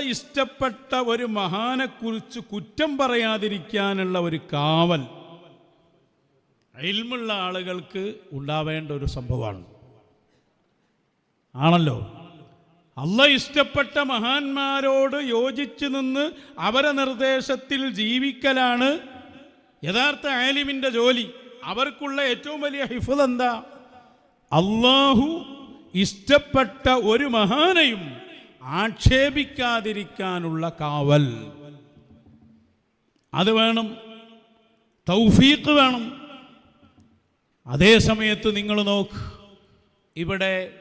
ഇഷ്ടപ്പെട്ട ഒരു മഹാനെക്കുറിച്ച് കുറ്റം പറയാതിരിക്കാനുള്ള ഒരു കാവൽ അയിൽമുള്ള ആളുകൾക്ക് ഉണ്ടാവേണ്ട ഒരു സംഭവമാണ്. ആണല്ലോ? അല്ല ഇഷ്ടപ്പെട്ട മഹാന്മാരോട് യോജിച്ചു നിന്ന് അവരെ നിർദ്ദേശത്തിൽ ജീവിക്കലാണ്. യഥാർത്ഥ ആലിമിന്റെ ജോലി. അവർക്കുള്ള ഏറ്റവും വലിയ ഹിഫുദ് എന്താ? അള്ളാഹു ഇഷ്ടപ്പെട്ട ഒരു മഹാനെയും ആക്ഷേപിക്കാതിരിക്കാനുള്ള കാവൽ. അത് വേണം. തൗഫീഖ് വേണം. അതേ സമയത്ത് നിങ്ങൾ നോക്ക് ഇവിടെ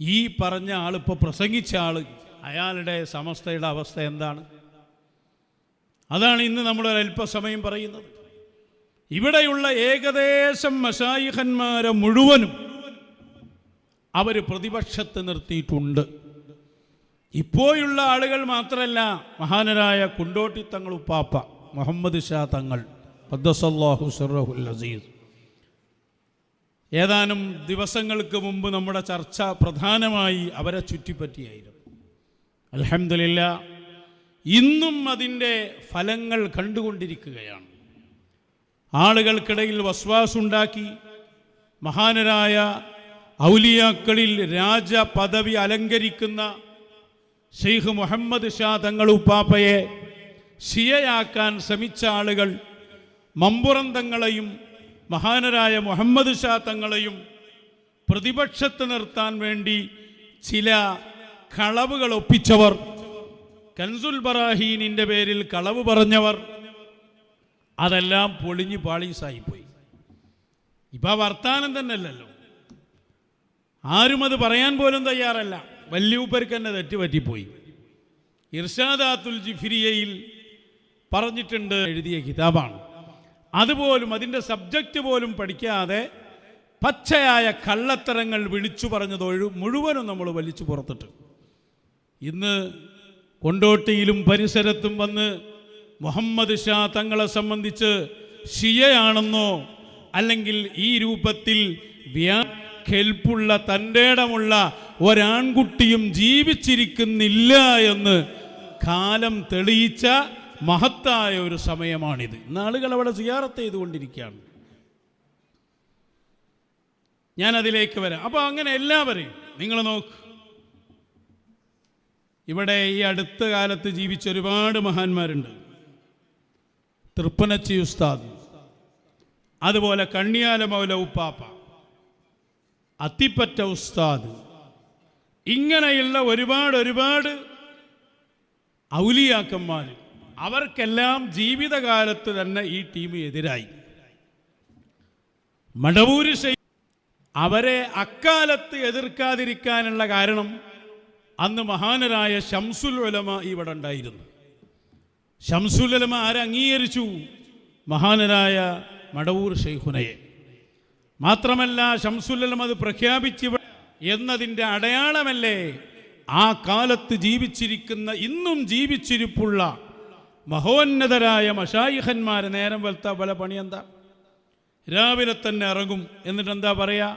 ഈ പറഞ്ഞ ആളിപ്പോൾ പ്രസംഗിച്ച ആൾ അയാളുടെ സമസ്തയുടെ അവസ്ഥ എന്താണ്? അതാണ് ഇന്ന് നമ്മൾ അല്പസമയം പറയുന്നത്. ഇവിടെയുള്ള ഏകദേശം മഷായിഹന്മാരെ മുഴുവനും അവർ പ്രതിപക്ഷത്ത് നിർത്തിയിട്ടുണ്ട്. ഇപ്പോഴുള്ള ആളുകൾ മാത്രമല്ല മഹാനരായ കുണ്ടോട്ടി തങ്ങൾ ഉപ്പാപ്പ മുഹമ്മദ് ഷാ തങ്ങൾ അസീസ്. ഏതാനും ദിവസങ്ങൾക്ക് മുമ്പ് നമ്മുടെ ചർച്ച പ്രധാനമായി അവരെ ചുറ്റിപ്പറ്റിയായിരുന്നു. അലഹമില്ല ഇന്നും അതിന്റെ ഫലങ്ങൾ കണ്ടുകൊണ്ടിരിക്കുകയാണ്. ആളുകൾക്കിടയിൽ വസ്വാസുണ്ടാക്കി മഹാനരായ ഔലിയാക്കളിൽ രാജ പദവി അലങ്കരിക്കുന്ന ഷെയ്ഖ് മുഹമ്മദ് ഷാ തങ്ങൾ ഉപ്പാപ്പയെ ഷിയയാക്കാൻ ശ്രമിച്ച ആളുകൾ മമ്പുറം തങ്ങളെയും മഹാനരായ മുഹമ്മദ് ഷാ തങ്ങളെയും പ്രതിപക്ഷത്ത് നിർത്താൻ വേണ്ടി ചില കളവുകൾ ഒപ്പിച്ചവർ കൻസുൽ ബറാഹീനിന്റെ പേരിൽ കളവ് പറഞ്ഞവർ അതെല്ലാം പൊളിഞ്ഞ് പാളീസായിപ്പോയി. ഇപ്പം വർത്താനം തന്നെയല്ലല്ലോ. ആരും അത് പറയാൻ പോലും തയ്യാറല്ല. വല്യൂപ്പർക്ക് തന്നെ തെറ്റുപറ്റിപ്പോയി. ഇർഷാദാത്തുൽ ജിഫിരിയയിൽ പറഞ്ഞിട്ടുണ്ട് എഴുതിയ കിതാബാണ്. അതുപോലും അതിന്റെ സബ്ജക്റ്റ് പോലും പഠിക്കാതെ പച്ചയായ കള്ളത്തരങ്ങൾ വിളിച്ചു പറഞ്ഞതൊഴു മുഴുവനും നമ്മൾ വലിച്ചു പുറത്തിട്ട്. ഇന്ന് കൊണ്ടോട്ടിയിലും പരിസരത്തും വന്ന് മുഹമ്മദ് ഷാ തങ്ങളെ സംബന്ധിച്ച് ഷിയയാണെന്നോ അല്ലെങ്കിൽ ഈ രൂപത്തിൽ വ്യാ കെൽപ്പുള്ള തന്റെ ഇടമുള്ള ഒരാൺകുട്ടിയും ജീവിച്ചിരിക്കുന്നില്ല എന്ന് കാലം തെളിയിച്ച മഹത്തായ ഒരു സമയമാണിത്. ഇന്നാളുകൾ അവിടെ സിയാറത്ത് ചെയ്തുകൊണ്ടിരിക്കുകയാണ്. ഞാൻ അതിലേക്ക് വരാം. അപ്പോൾ അങ്ങനെ എല്ലാവരെയും നിങ്ങൾ നോക്ക്. ഇവിടെ ഈ അടുത്ത കാലത്ത് ജീവിച്ച ഒരുപാട് മഹാന്മാരുണ്ട്. തൃപ്പനച്ചി ഉസ്താദ് അതുപോലെ കണ്ണിയാല മൗല ഉപ്പാപ്പ. അത്തിപ്പറ്റ ഉസ്താദ്. ഇങ്ങനെയുള്ള ഒരുപാട് ഒരുപാട് ഔലിയാക്കന്മാർ അവർക്കെല്ലാം ജീവിതകാലത്ത് തന്നെ ഈ ടീം എതിരായി. മടവൂര് അവരെ അക്കാലത്ത് എതിർക്കാതിരിക്കാനുള്ള കാരണം അന്ന് മഹാനരായ ഷംസുൽ ഉലമ ഇവിടെ ഉണ്ടായിരുന്നു. ഷംസുൽ ഉലമ ആരംഗീകരിച്ചു? മഹാനരായ മടവൂർ ഷെയ്ഖുനയെ മാത്രമല്ല ഷംസുല്ലം അത് പ്രഖ്യാപിച്ചു എന്നതിന്റെ അടയാളമല്ലേ? ആ കാലത്ത് ജീവിച്ചിരിക്കുന്ന ഇന്നും ജീവിച്ചിരിപ്പുള്ള മഹോന്നതരായ മഷായിഹന്മാരെ നേരം വെളുത്ത പല പണി എന്താ രാവിലെ തന്നെ ഇറങ്ങും. എന്നിട്ട് എന്താ പറയാ?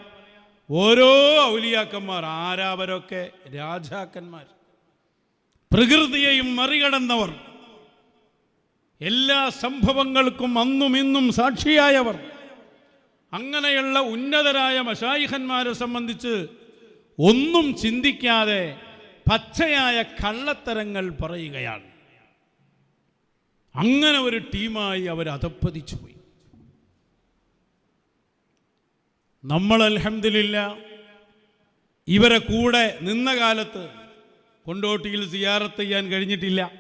ഓരോ ഔലിയാക്കന്മാർ ആരാവരൊക്കെ? രാജാക്കന്മാർ പ്രകൃതിയെയും മറികടന്നവർ. എല്ലാ സംഭവങ്ങൾക്കും അന്നും ഇന്നും സാക്ഷിയായവർ. അങ്ങനെയുള്ള ഉന്നതരായ മഷായിഹന്മാരെ സംബന്ധിച്ച് ഒന്നും ചിന്തിക്കാതെ പച്ചയായ കള്ളത്തരങ്ങൾ പറയുകയാണ്. അങ്ങനെ ഒരു ടീമായി അവർ അധപ്പതിച്ചു പോയി. നമ്മൾ അലഹമില്ല ഇവരെ കൂടെ നിന്ന കാലത്ത് കൊണ്ടോട്ടിയിൽ സിയാറത്ത് ചെയ്യാൻ കഴിഞ്ഞിട്ടില്ല.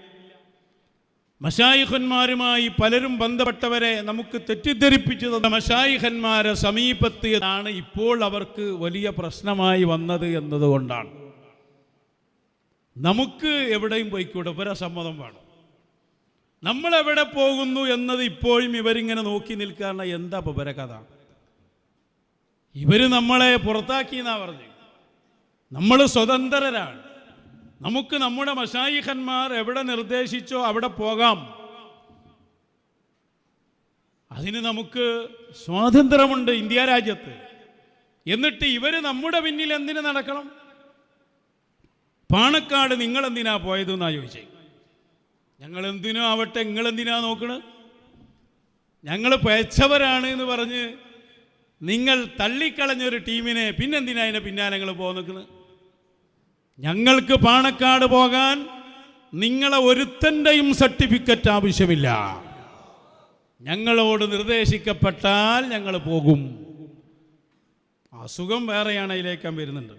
മഷായിഖന്മാരുമായി പലരും ബന്ധപ്പെട്ടവരെ നമുക്ക് തെറ്റിദ്ധരിപ്പിച്ചു തന്ന മഷായിഖന്മാരെ സമീപത്തിയതാണ് ഇപ്പോൾ അവർക്ക് വലിയ പ്രശ്നമായി വന്നത് എന്നതുകൊണ്ടാണ്. നമുക്ക് എവിടെയും പോയിക്കൂടെ? ഇവരെ സമ്മതം വേണം. നമ്മൾ എവിടെ പോകുന്നു എന്നത് ഇപ്പോഴും ഇവരിങ്ങനെ നോക്കി നിൽക്കാറുള്ള എന്താ ഇവരെ കഥ? ഇവർ നമ്മളെ പുറത്താക്കി എന്നാ പറഞ്ഞു. നമ്മൾ സ്വതന്ത്രരാണ്. നമുക്ക് നമ്മുടെ മഷായിഖന്മാർ എവിടെ നിർദ്ദേശിച്ചോ അവിടെ പോകാം. അതിന് നമുക്ക് സ്വാതന്ത്ര്യമുണ്ട് ഇന്ത്യ രാജ്യത്ത്. എന്നിട്ട് ഇവർ നമ്മുടെ പിന്നിൽ എന്തിനു നടക്കണം? പാണക്കാട് നിങ്ങൾ എന്തിനാ പോയതെന്നാ ചോദിച്ചേ. ഞങ്ങൾ എന്തിനോ ആവട്ടെ നിങ്ങൾ എന്തിനാ നോക്കണ്? ഞങ്ങൾ പയച്ചവരാണ് എന്ന് പറഞ്ഞ് നിങ്ങൾ തള്ളിക്കളഞ്ഞൊരു ടീമിനെ പിന്നെന്തിനാ അതിന്റെ പിന്നാലെ നിങ്ങൾ പോകാൻ നിൽക്കുന്നത് ഞങ്ങൾക്ക് പാണക്കാട് പോകാൻ നിങ്ങളെ ഒരുത്തന്റെയും സർട്ടിഫിക്കറ്റ് ആവശ്യമില്ല. ഞങ്ങളോട് നിർദ്ദേശിക്കപ്പെട്ടാൽ ഞങ്ങൾ പോകും. അസുഖം വേറെയാണ് അതിലേക്കാൻ വരുന്നുണ്ട്.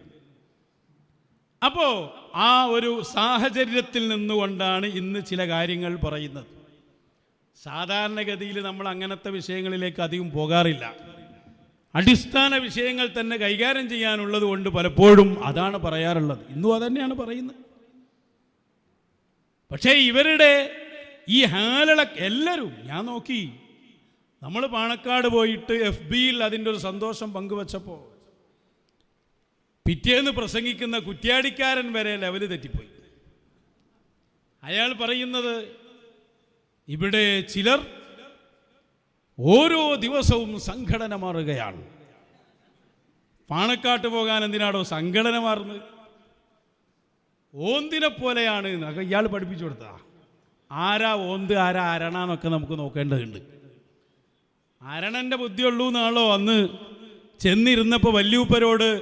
അപ്പോൾ ആ ഒരു സാഹചര്യത്തിൽ നിന്നുകൊണ്ടാണ് ഇന്ന് ചില കാര്യങ്ങൾ പറയുന്നത്. സാധാരണഗതിയിൽ നമ്മൾ അങ്ങനത്തെ വിഷയങ്ങളിലേക്ക് അധികം പോകാറില്ല. അടിസ്ഥാന വിഷയങ്ങൾ തന്നെ കൈകാര്യം ചെയ്യാനുള്ളത് കൊണ്ട് പലപ്പോഴും അതാണ് പറയാറുള്ളത്. ഇന്നും അതന്നെയാണ് പറയുന്നത്. പക്ഷേ ഇവരുടെ ഈ ഹാലള എല്ലാവരും ഞാൻ നോക്കി നമ്മൾ പാണക്കാട് പോയിട്ട് എഫ് ബിയിൽ അതിന്റെ ഒരു സന്തോഷം പങ്കുവച്ചപ്പോൾ പിറ്റേന്ന് പ്രസംഗിക്കുന്ന കുറ്റ്യാടിക്കാരൻ വരെ ലെവൽ തെറ്റിപ്പോയി. അയാൾ പറയുന്നത് ഇവിടെ ചിലർ ഓരോ ദിവസവും സംഘടന മാറുകയാണ്. പാണക്കാട്ട് പോകാൻ എന്തിനാണോ സംഘടന മാറുന്നത് ഓന്തിനെ പോലെയാണ്. ഇയാൾ പഠിപ്പിച്ചു കൊടുത്തതാ. ആരാ ഓന്ത് ആരാ അരണന്നൊക്കെ നമുക്ക് നോക്കേണ്ടതുണ്ട്. അരണന്റെ ബുദ്ധിയുള്ളൂ എന്നാണല്ലോ അന്ന് ചെന്നിരുന്നപ്പോൾ വല്യൂപ്പരോട്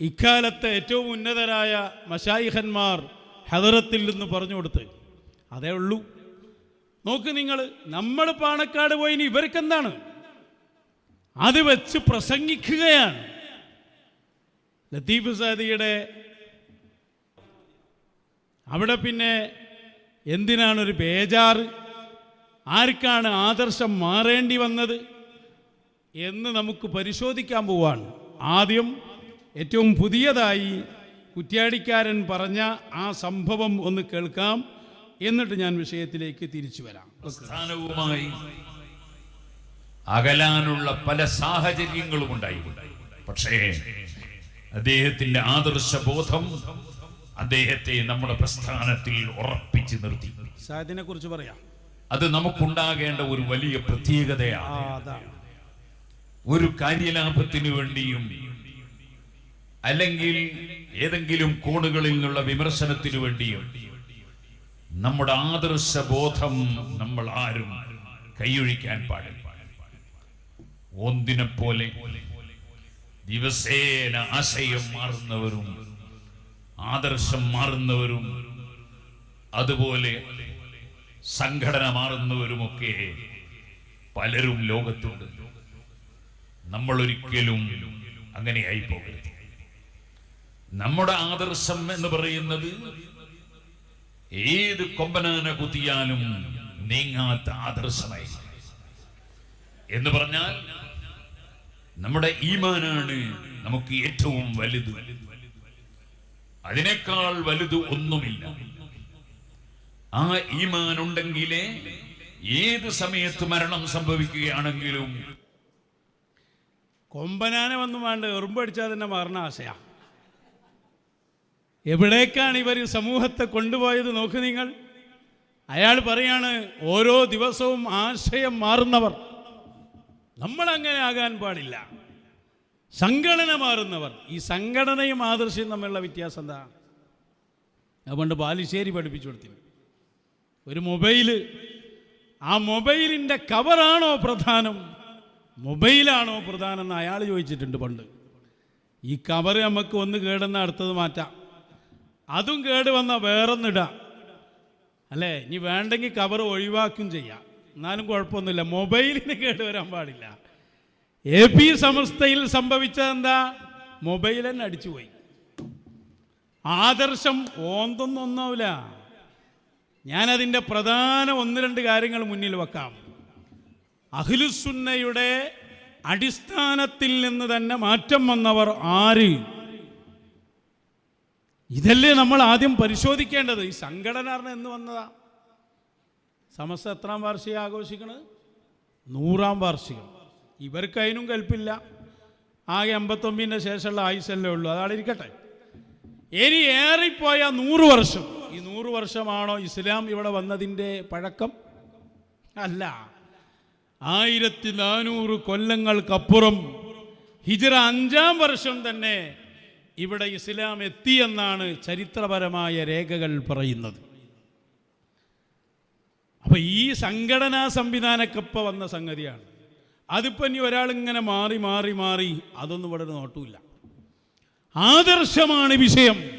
ഇക്കാലത്തെ ഏറ്റവും ഉന്നതരായ മഷായിഹന്മാർ ഹദറത്തിൽ നിന്ന് പറഞ്ഞു കൊടുത്ത് അതേ ഉള്ളൂ. നോക്ക് നിങ്ങൾ നമ്മൾ പാണക്കാട് പോയി ഇവർക്ക് എന്താണ് അത് വെച്ച് പ്രസംഗിക്കുകയാണ്. ലത്തീഫ് സാദിയുടെ അവിടെ പിന്നെ എന്തിനാണ് ഒരു ബേജാറ്? ആർക്കാണ് ആദർശം മാറേണ്ടി വന്നത് എന്ന് നമുക്ക് പരിശോധിക്കാൻ പോവാണ്. ആദ്യം ഏറ്റവും പുതിയതായി കുറ്റ്യാടിക്കാരൻ പറഞ്ഞ ആ സംഭവം ഒന്ന് കേൾക്കാം. എന്നിട്ട് ഞാൻ വിഷയത്തിലേക്ക് തിരിച്ചു വരാം. അകലാനുള്ള പല സാഹചര്യങ്ങളും ഉണ്ടായി പക്ഷേ അദ്ദേഹത്തിന്റെ ആദർശ ബോധം അദ്ദേഹത്തെ നമ്മുടെ പ്രസ്ഥാനത്തിൽ ഉറപ്പിച്ചു നിർത്തി. സാഹിതിനെ കുറിച്ച് പറയാം. അത് നമുക്കുണ്ടാകേണ്ട ഒരു വലിയ പ്രത്യേകതയാണ്. ഒരു കാര്യലാഭത്തിനു വേണ്ടിയും അല്ലെങ്കിൽ ഏതെങ്കിലും കോണുകളിൽ നിന്നുള്ള വിമർശനത്തിനു വേണ്ടിയും നമ്മുടെ ആദർശ ബോധം നമ്മൾ ആരും കൈയൊഴിക്കാൻ പാടില്ല. ഒന്നിനെ പോലെ ദിവസേന ആശയം മാറുന്നവരും ആദർശം മാറുന്നവരും അതുപോലെ സംഘടന മാറുന്നവരുമൊക്കെ പലരും ലോകത്തുണ്ട്. നമ്മൾ ഒരിക്കലും അങ്ങനെയായി പോകരുത്. നമ്മുടെ ആദർശം എന്ന് പറയുന്നത് ഏത് കൊമ്പനാന കുത്തിയാലും നീങ്ങാത്ത ആദർശമായി എന്ന് പറഞ്ഞാൽ നമ്മുടെ ഈമാനാണ് നമുക്ക് ഏറ്റവും വലുത്. അതിനേക്കാൾ വലുത് ഒന്നുമില്ല. ആ ഈമാൻ ഉണ്ടെങ്കിലേ ഏത് സമയത്ത് മരണം സംഭവിക്കുകയാണെങ്കിലും കൊമ്പനാനെ വന്നു വേണ്ട എറുമ്പടിച്ചാൽ തന്നെ മരണ ആശയാ. എവിടേക്കാണ് ഇവർ സമൂഹത്തെ കൊണ്ടുപോയത് നോക്ക് നിങ്ങൾ. അയാൾ പറയാണ് ഓരോ ദിവസവും ആശയം മാറുന്നവർ. നമ്മളങ്ങനെ ആകാൻ പാടില്ല. സംഘടന മാറുന്നവർ. ഈ സംഘടനയും ആദർശവും തമ്മിലുള്ള വ്യത്യാസം എന്താ? അതുകൊണ്ട് ബാലുശ്ശേരി പഠിപ്പിച്ചു കൊടുത്തിന് ഒരു മൊബൈൽ. ആ മൊബൈലിന്റെ കവറാണോ പ്രധാനം? മൊബൈലാണോ പ്രധാനം എന്ന് അയാൾ ചോദിച്ചിട്ടുണ്ട് പണ്ട്. ഈ കവർ നമുക്ക് ഒന്ന് കേടുന്ന അടുത്തത് മാറ്റാം. അതും കേട് വന്നാൽ വേറൊന്നിടാം അല്ലേ? ഇനി വേണ്ടെങ്കിൽ കവർ ഒഴിവാക്കും ചെയ്യാം. എന്നാലും കുഴപ്പമൊന്നുമില്ല. മൊബൈലിന് കേട് വരാൻ പാടില്ല. എ പി സംഭവിച്ചത് എന്താ? മൊബൈൽ തന്നെ അടിച്ചുപോയി ആദർശം ഓന്തൊന്നും ഒന്നാവില്ല ഞാനതിന്റെ പ്രധാന ഒന്ന് രണ്ട് കാര്യങ്ങൾ മുന്നിൽ വെക്കാം. അഖിലുസുന്നയുടെ അടിസ്ഥാനത്തിൽ നിന്ന് തന്നെ മാറ്റം വന്നവർ ആര്? ഇതല്ലേ നമ്മൾ ആദ്യം പരിശോധിക്കേണ്ടത്? ഈ സംഘടന എന്ന് വന്നതാ. സമസ്ത എത്രാം വാർഷിക ആഘോഷിക്കണത്? നൂറാം വാർഷികം. ഇവർക്ക് അതിനും കൽപ്പില്ല. ആകെ എൺപത്തൊമ്പതിന്റെ ശേഷമുള്ള ആയുസല്ലേ ഉള്ളൂ. അതാണ് ഇരിക്കട്ടെ ഇനി ഏറിപ്പോയ നൂറ് വർഷം. ഈ നൂറ് വർഷമാണോ ഇസ്ലാം ഇവിടെ വന്നതിന്റെ പഴക്കം? അല്ല. ആയിരത്തി നാനൂറ് കൊല്ലങ്ങൾക്കപ്പുറം ഹിജറ അഞ്ചാം വർഷം തന്നെ ഇവിടെ ഇസ്ലാം എത്തിയെന്നാണ് ചരിത്രപരമായ രേഖകൾ പറയുന്നത്. അപ്പൊ ഈ സംഘടനാ സംവിധാനക്കൊപ്പ വന്ന സംഗതിയാണ്. അതിപ്പോ ഇനി ഒരാൾ ഇങ്ങനെ മാറി മാറി മാറി അതൊന്നും ഇവിടെ നോട്ടൂല്ല ആദർശമാണ് വിഷയം.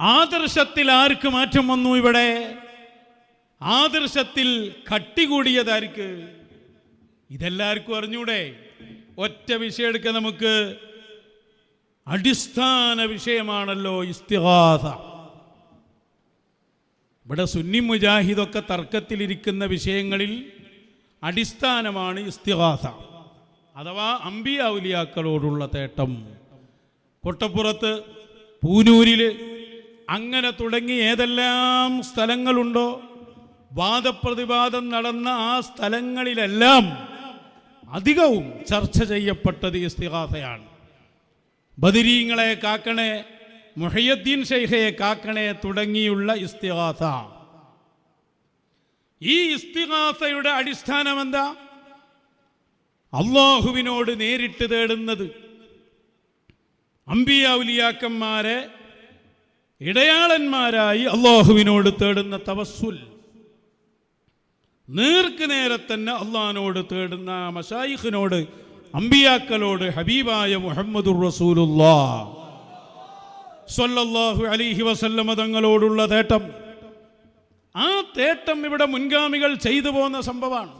ആദർശത്തിൽ ആർക്ക് മാറ്റം വന്നു ഇവിടെ? ആദർശത്തിൽ കട്ടി കട്ടികൂടിയതാർക്ക് ഇതെല്ലാവർക്കും അറിഞ്ഞൂടെ? ഒറ്റ വിഷയം എടുക്കാൻ നമുക്ക്. അടിസ്ഥാന വിഷയമാണല്ലോ ഇസ്തിഹാസ ഇവിടെ സുന്നി മുജാഹിദൊക്കെ തർക്കത്തിലിരിക്കുന്ന വിഷയങ്ങളിൽ അടിസ്ഥാനമാണ് ഇസ്തിഹാസ അഥവാ അമ്പിയാവുലിയാക്കളോടുള്ള തേട്ടം. കൊട്ടപ്പുറത്ത് പൂനൂരിൽ അങ്ങനെ തുടങ്ങി ഏതെല്ലാം സ്ഥലങ്ങളുണ്ടോ വാദപ്രതിവാദം നടന്ന ആ സ്ഥലങ്ങളിലെല്ലാം അധികവും ചർച്ച ചെയ്യപ്പെട്ടത് ഇസ്തിഹാസയാണ് ബദിരീങ്ങളെ കാക്കണേ മുഹയ്യദ്ദീൻ ഷെയ്ഖയെ കാക്കണേ തുടങ്ങിയുള്ള ഇസ്തിഹാസ ഈ ഇസ്തിഹാസയുടെ അടിസ്ഥാനം എന്താ അള്ളാഹുവിനോട് നേരിട്ട് തേടുന്നത് അമ്പിയാവുലിയാക്കന്മാരെ ഇടയാളന്മാരായി അള്ളാഹുവിനോട് തേടുന്ന തവസ്സുൽ. നേർക്ക് നേരെ തന്നെ അള്ളഹാനോട് തേടുന്ന മഷായിഖിനോട് അമ്പിയാക്കളോട് ഹബീബായ മുഹമ്മദുർ റസൂലുല്ലാ സ്വല്ലല്ലാഹു അലൈഹി വസല്ലമ തങ്ങളോടുള്ള തേട്ടം. ആ തേട്ടം ഇവിടെ മുൻഗാമികൾ ചെയ്തു പോന്ന സംഭവമാണ്.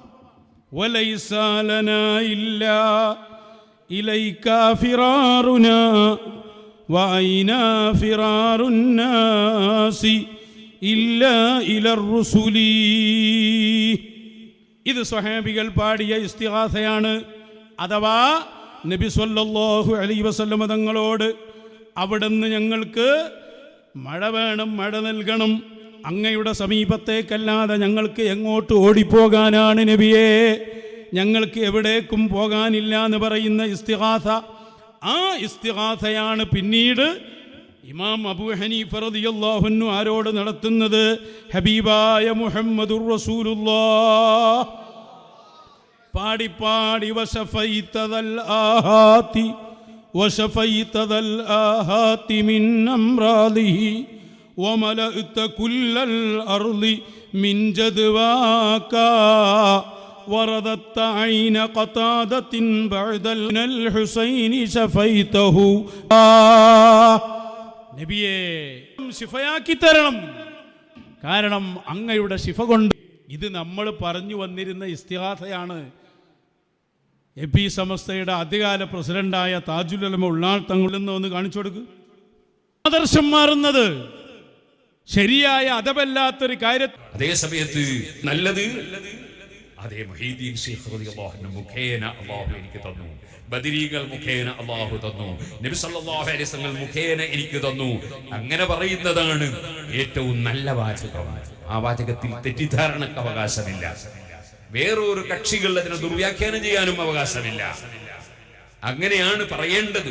ഇത് സ്വഹാബികൾ പാടിയ ഇസ്തിഹാസയാണ് അഥവാ നബി സല്ലല്ലാഹു അലൈഹി വസല്ലമ തങ്ങളോട് അവിടുന്ന് ഞങ്ങൾക്ക് മഴ വേണം മഴ നൽകണം. അങ്ങയുടെ സമീപത്തേക്കല്ലാതെ ഞങ്ങൾക്ക് എങ്ങോട്ട് ഓടിപ്പോകാനാണ് നബിയെ? ഞങ്ങൾക്ക് എവിടേക്കും പോകാനില്ല എന്ന് പറയുന്ന ഇസ്തിഹാസ ആ ഇസ്തിഹാസയാണ് പിന്നീട് ഇമാം അബൂ ഹനീഫ റളിയല്ലാഹുന്നു ആരോട് നടത്തുന്നത്. ഹബീബായ മുഹമ്മദുർ റസൂലുള്ളാഹ്. പാടി പാടി വശഫൈത്തതൽ ആഹാത്തി വശഫൈത്തതൽ ആഹാത്തി മിൻ അംറാദിഹി وملأت كل الأرض من جدواك ورددت عين قتادة بعد الحسين شفيته നബിയെ ശിഫയാക്കി തരണം കാരണം അങ്ങയുടെ ശിഫ കൊണ്ട് ഇത് നമ്മൾ പറഞ്ഞു വന്നിരുന്ന ഇസ്തിഹാസയാണ്. എ പി സമസ്തയുടെ ആദ്യകാല പ്രസിഡന്റായ താജുലമ ഉള്ളാൾ തങ്ങളിൽ നിന്ന് ഒന്ന് കാണിച്ചു കൊടുക്ക്. ആദർശം മാറുന്നത് ശരിയായ അതപല്ലാത്തൊരു കാര്യത്തിൽ അതേസമയത്ത് നല്ലത് അതേ റളിയല്ലാഹു അൻഹു മുഖേന അല്ലാഹു എനിക്ക് തന്നു. ബദരീകൾ മുഖേന അല്ലാഹു തന്നു. അലൈഹി വസല്ലം മുഖേന എനിക്ക് തന്നു. അങ്ങനെ പറയുന്നതാണ് ഏറ്റവും നല്ല വാചകം. ആ വാചകത്തിൽ തെറ്റിദ്ധാരണക്ക് അവകാശമില്ല. വേറൊരു കക്ഷികൾ അതിനെ ദുർവ്യാഖ്യാനം ചെയ്യാനും അവകാശമില്ല. അങ്ങനെയാണ് പറയേണ്ടത്.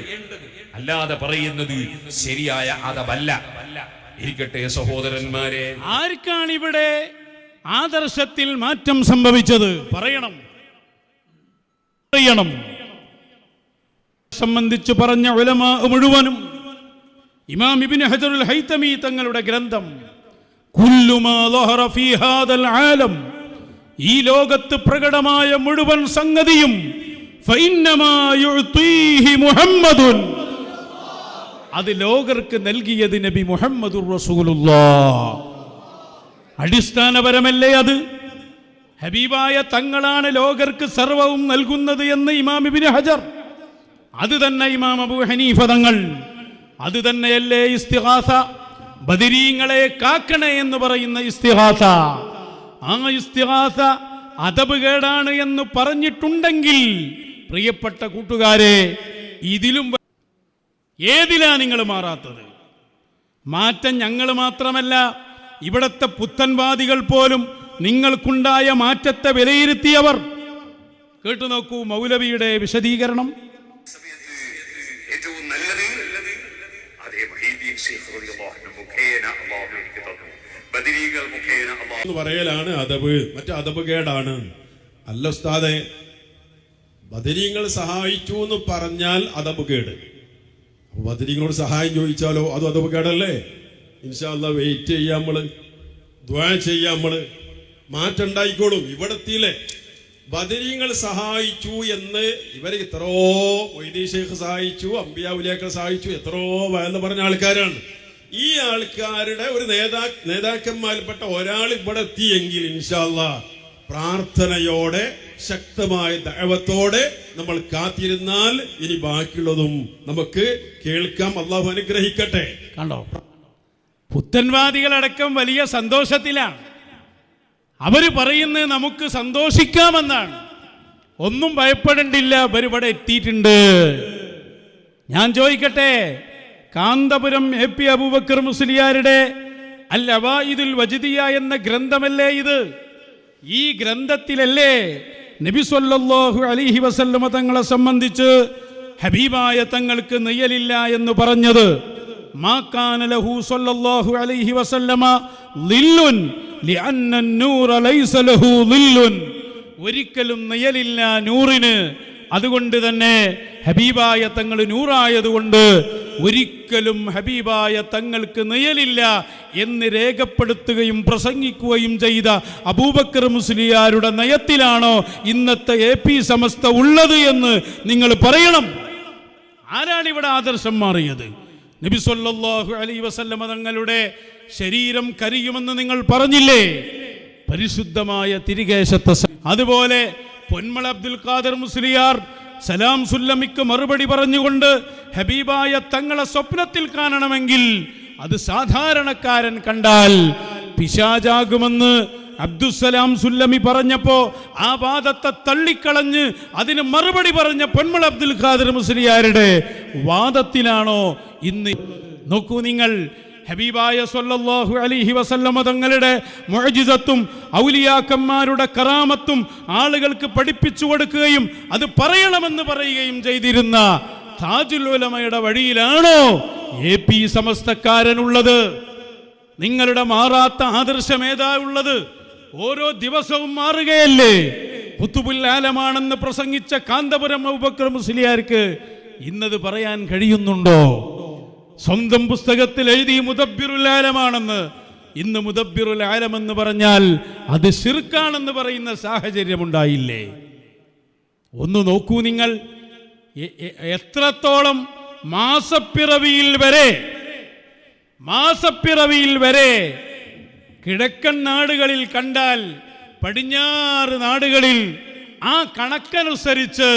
അല്ലാതെ പറയുന്നത് ശരിയായ അതവല്ല. ഇരിക്കട്ടെ സഹോദരന്മാരെ. ആർക്കാണ് ഇവിടെ ആദർശത്തിൽ മാറ്റം സംഭവിച്ചത് പറയണം. പറയണം സംബന്ധിച്ച് പറഞ്ഞ ഉലമാ മുഴുവനും ഇമാം ഇബ്നു ഹജറുൽ ഹൈതമി തങ്ങളുടെ ഗ്രന്ഥം ആലം. ഈ ലോകത്ത് പ്രകടമായ മുഴുവൻ സംഗതിയും അത് ലോകർക്ക് നൽകിയത് നബി മുഹമ്മദുർ റസൂലുള്ളാഹ് അടിസ്ഥാനപരമല്ലേ അത്? ഹബീബായ തങ്ങളാണ് ലോകർക്ക് സർവവും നൽകുന്നത് എന്ന് ഇമാം ഹജർ. അത് തന്നെ ഇമാം അബൂ ഹനീഫ തങ്ങൾ. അത് തന്നെയല്ലേ ഇസ്തിഹാസ ബദിരീങ്ങളെ കാക്കണേ എന്ന് പറയുന്ന ഇസ്തിഹാസ ആ ഇസ്തിഹാസ അതബ് കേടാണ് എന്ന് പറഞ്ഞിട്ടുണ്ടെങ്കിൽ പ്രിയപ്പെട്ട കൂട്ടുകാരെ ഇതിലും ഏതിലാ നിങ്ങൾ മാറാത്തത്? മാറ്റം ഞങ്ങൾ മാത്രമല്ല ഇവിടത്തെ പുത്തൻവാദികൾ പോലും നിങ്ങൾക്കുണ്ടായ മാറ്റത്തെ വിലയിരുത്തിയവർ. കേട്ടു നോക്കൂ മൗലവിയുടെ വിശദീകരണം. ഏറ്റവും നല്ലത് എന്ന് പറയലാണ് അതബ് മറ്റു അതബ് കേടാണ്. അല്ല ഉസ്താദെ ബദരീങ്ങൾ സഹായിച്ചു എന്ന് പറഞ്ഞാൽ അതബ് കേട്. ബദരീങ്ങളോട് സഹായം ചോദിച്ചാലോ? അതും അതബ് കേടല്ലേ? ഇൻഷാല്ല വെയിറ്റ് ചെയ്യാം നമ്മൾ. ദ്വാ ചെയ്യാം നമ്മൾ. മാറ്റം ഉണ്ടായിക്കോളും. ഇവിടെ എത്തിയില്ലേ ബദരീങ്ങൾ സഹായിച്ചു എന്ന് ഇവർ എത്രയോ വൈദി ഷേഖ് സഹായിച്ചു അമ്പിയാവുലിയാക്കൾ സഹായിച്ചു എത്രയോ എന്ന് പറഞ്ഞ ആൾക്കാരാണ്. ഈ ആൾക്കാരുടെ ഒരു നേതാ നേതാക്കന്മാരിൽപ്പെട്ട ഒരാൾ ഇവിടെ എത്തിയെങ്കിൽ ഇൻഷാല്ല പ്രാർത്ഥനയോടെ ശക്തമായ ദൈവത്തോടെ നമ്മൾ കാത്തിരുന്നാൽ ഇനി ബാക്കിയുള്ളതും നമുക്ക് കേൾക്കാം. അള്ളാഹു അനുഗ്രഹിക്കട്ടെ. കണ്ടോ? പുത്തൻവാദികളടക്കം വലിയ സന്തോഷത്തിലാണ്. അവർ പറയുന്നത് നമുക്ക് സന്തോഷിക്കാമെന്നാണ്. ഒന്നും ഭയപ്പെടേണ്ടില്ല ഇവരിവിടെ എത്തിയിട്ടുണ്ട്. ഞാൻ ചോദിക്കട്ടെ കാന്തപുരം എ പി അബൂബക്കർ മുസ്ലിയാരുടെ അൽ അവായിദുൽ വജിദിയ എന്ന ഗ്രന്ഥമല്ലേ ഇത്? ഈ ഗ്രന്ഥത്തിലല്ലേ നബി സല്ലല്ലാഹു അലൈഹി വസല്ലമ തങ്ങളെ സംബന്ധിച്ച് ഹബീബായ തങ്ങൾക്ക് നെയ്യലില്ല എന്ന് പറഞ്ഞത്? മാ കാന ലഹു സല്ലല്ലാഹു അലൈഹി വസല്ലമ ളില്ലുൻ ലിഅന്ന النور ലൈസ ലഹു ളില്ലുൻ ഒരിക്കലും നെയ്യലില്ല നൂറിന് അതുകൊണ്ട് തന്നെ ഹബീബായ തങ്ങൾ നൂറായതുകൊണ്ട് ഒരിക്കലും ഹബീബായ തങ്ങൾക്ക് നെയ്യലില്ല എന്ന് രേഖപ്പെടുത്തുകയും പ്രസംഗിക്കുകയും ചെയ്ത അബൂബക്കർ മുസ്ലിയാരുടെ നയത്തിലാണോ ഇന്നത്തെ എ പി സമസ്ത ഉള്ളത് എന്ന് നിങ്ങൾ പറയണം ആരാണ് ഇവിടെ ആദർശം മാറിയത് നബി സല്ലല്ലാഹു അലൈഹി വസല്ലമ തങ്ങളുടെ ശരീരം കരിയുമെന്ന് നിങ്ങൾ പറഞ്ഞില്ലേ? പരിശുദ്ധമായ തിരികേശത്തെ അതുപോലെ പൊന്മള അബ്ദുൽ ഖാദർ മുസ്ലിയാർ സലാം സുല്ലമിക്ക് മറുപടി പറഞ്ഞുകൊണ്ട് ഹബീബായ തങ്ങളെ സ്വപ്നത്തിൽ കാണണമെങ്കിൽ അത് സാധാരണക്കാരൻ കണ്ടാൽ പിശാചാകുമെന്ന് അബ്ദുസലാം സുല്ലമി പറഞ്ഞപ്പോ ആ വാദത്തെ തള്ളിക്കളഞ്ഞ് അതിന് മറുപടി പറഞ്ഞ പൊന്മള അബ്ദുൽ ഖാദർ മുസ്ലിയാരുടെ വാദത്തിലാണോ ഇന്ന് നോക്കൂ നിങ്ങൾ ഹബീബായ സല്ലല്ലാഹു അലിഹി വസല്ലമ തങ്ങളുടെ മുഅജിസത്തും ഔലിയാക്കന്മാരുടെ കറാമത്തും ആളുകൾക്ക് പഠിപ്പിച്ചു കൊടുക്കുകയും അത് പറയണമെന്ന് പറയുകയും ചെയ്തിരുന്ന താജുൽ ഉലമയുടെ വഴിയിലാണോ എ പി സമസ്തക്കാരനുള്ളത്? നിങ്ങളുടെ മാറാത്ത ആദർശമേതാ ഉള്ളത്? ഓരോ ദിവസവും മാറുകയല്ലേ? കുത്തുബുൽ ആലമാണെന്ന് പ്രസംഗിച്ച കാന്തപുരം അബൂബക്കർ മുസ്ലിയാർക്ക് ഇന്നത് പറയാൻ കഴിയുന്നുണ്ടോ? സ്വന്തം പുസ്തകത്തിൽ എഴുതി മുദബ്ബിറുൽ ആലമാണെന്ന് ഇന്ന് മുദബ്ബിറുൽ ആലം എന്ന് പറഞ്ഞാൽ അത് ശിർക്കാണെന്ന് പറയുന്ന സാഹചര്യമുണ്ടായില്ലേ? ഒന്ന് നോക്കൂ നിങ്ങൾ. എത്രത്തോളം മാസപ്പിറവിയിൽ വരെ മാസപ്പിറവിയിൽ വരെ കിഴക്കൻ നാടുകളിൽ കണ്ടാൽ പടിഞ്ഞാറ് നാടുകളിൽ ആ കണക്കനുസരിച്ച്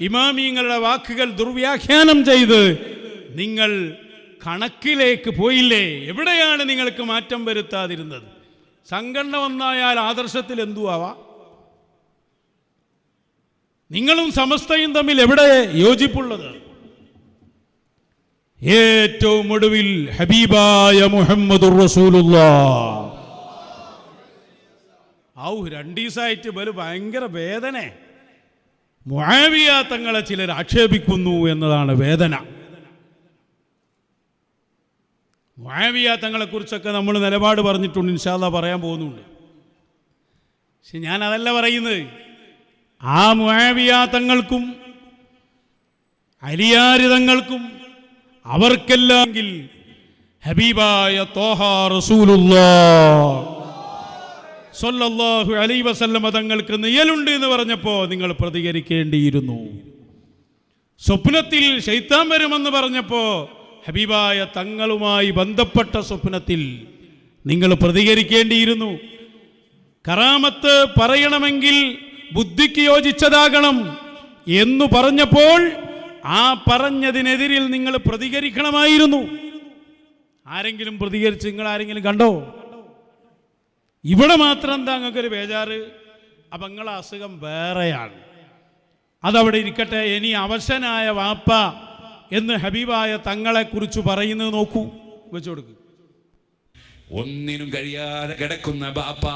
ഇമാമിങ്ങളുടെ വാക്കുകൾ ദുർവ്യാഖ്യാനം ചെയ്ത് നിങ്ങൾ കണക്കിലേക്ക് പോയില്ലേ? എവിടെയാണ് നിങ്ങൾക്ക് മാറ്റം വരുത്താതിരുന്നത്? സംഘടന ഒന്നായാൽ ആദർശത്തിൽ എന്തുവാ നിങ്ങളും സമസ്തയും തമ്മിൽ എവിടെ യോജിപ്പുള്ളത്? ഏറ്റവും ഒടുവിൽ ഹബീബായ മുഹമ്മദ് ഔ രണ്ടീസായിട്ട് ബൽ ഭയങ്കര വേദന. മുആവിയ തങ്ങളെ ചിലർ ആക്ഷേപിക്കുന്നു എന്നതാണ് വേദന. മുആവിയ തങ്ങളെക്കുറിച്ചൊക്കെ നമ്മൾ നിലപാട് പറഞ്ഞിട്ടുണ്ട്. ഇൻഷാല്ല പറയാൻ പോകുന്നുണ്ട്. പക്ഷെ ഞാൻ അതല്ല പറയുന്നത്. ആ മുഴവിയാത്തങ്ങൾക്കും തങ്ങൾക്കും അലിയാരിതങ്ങൾക്കും അവർക്കെല്ലാമെങ്കിൽ ഹബീബായ തോഹ റസൂലുള്ളാ അലൈഹി വസല്ലമ തങ്ങൾക്ക് നിയലുണ്ട് എന്ന് പറഞ്ഞപ്പോൾ നിങ്ങൾ പ്രതികരിക്കേണ്ടിയിരുന്നു. സ്വപ്നത്തിൽ ശൈത്താൻ വരുമെന്ന് പറഞ്ഞപ്പോൾ ഹബീബായ തങ്ങളുമായി ബന്ധപ്പെട്ട സ്വപ്നത്തിൽ നിങ്ങൾ പ്രതികരിക്കേണ്ടിയിരുന്നു. കറാമത്ത് പറയണമെങ്കിൽ ബുദ്ധിക്ക് യോജിച്ചതാകണം എന്നു പറഞ്ഞപ്പോൾ ആ പറഞ്ഞതിനെതിരിൽ നിങ്ങൾ പ്രതികരിക്കണമായിരുന്നു. ആരെങ്കിലും പ്രതികരിച്ച് നിങ്ങൾ ആരെങ്കിലും കണ്ടോ? ഇവിടെ മാത്രം എന്താ നിങ്ങൾക്കൊരു ബേജാറ്? അപ്പം നിങ്ങളെ അസുഖം വേറെയാണ്. അതവിടെ ഇരിക്കട്ടെ ഇനി അവശനായ വാപ്പ എന്ന് ഹബീബായ തങ്ങളെ കുറിച്ച് പറയുന്നത് നോക്കൂ. വെച്ചു കൊടുക്ക്. ഒന്നിനും കഴിയാതെ കിടക്കുന്ന ബാപ്പ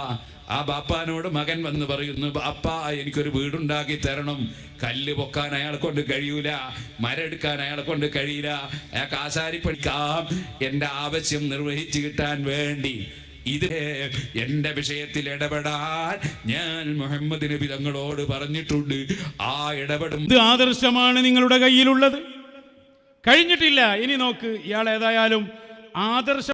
ആ ബാപ്പാനോട് മകൻ വന്ന് പറയുന്നു ബാപ്പ എനിക്കൊരു വീടുണ്ടാക്കി തരണം. കല്ല് പൊക്കാൻ അയാളെ കൊണ്ട് കഴിയൂല മരെടുക്കാൻ അയാളെ കൊണ്ട് കഴിയില്ല. അയാൾക്ക് ആശാരിപ്പണിക്കാം എന്റെ ആവശ്യം നിർവഹിച്ചു കിട്ടാൻ വേണ്ടി ഇത് എന്റെ വിഷയത്തിൽ ഇടപെടാൻ ഞാൻ മുഹമ്മദ് നബി തങ്ങളോട് പറഞ്ഞിട്ടുണ്ട്. ആ ഇടപെടും ഇത് ആദർശമാണ് നിങ്ങളുടെ കയ്യിലുള്ളത്. കഴിഞ്ഞിട്ടില്ല. ഇനി നോക്ക് ഇയാൾ ഏതായാലും ആദർശ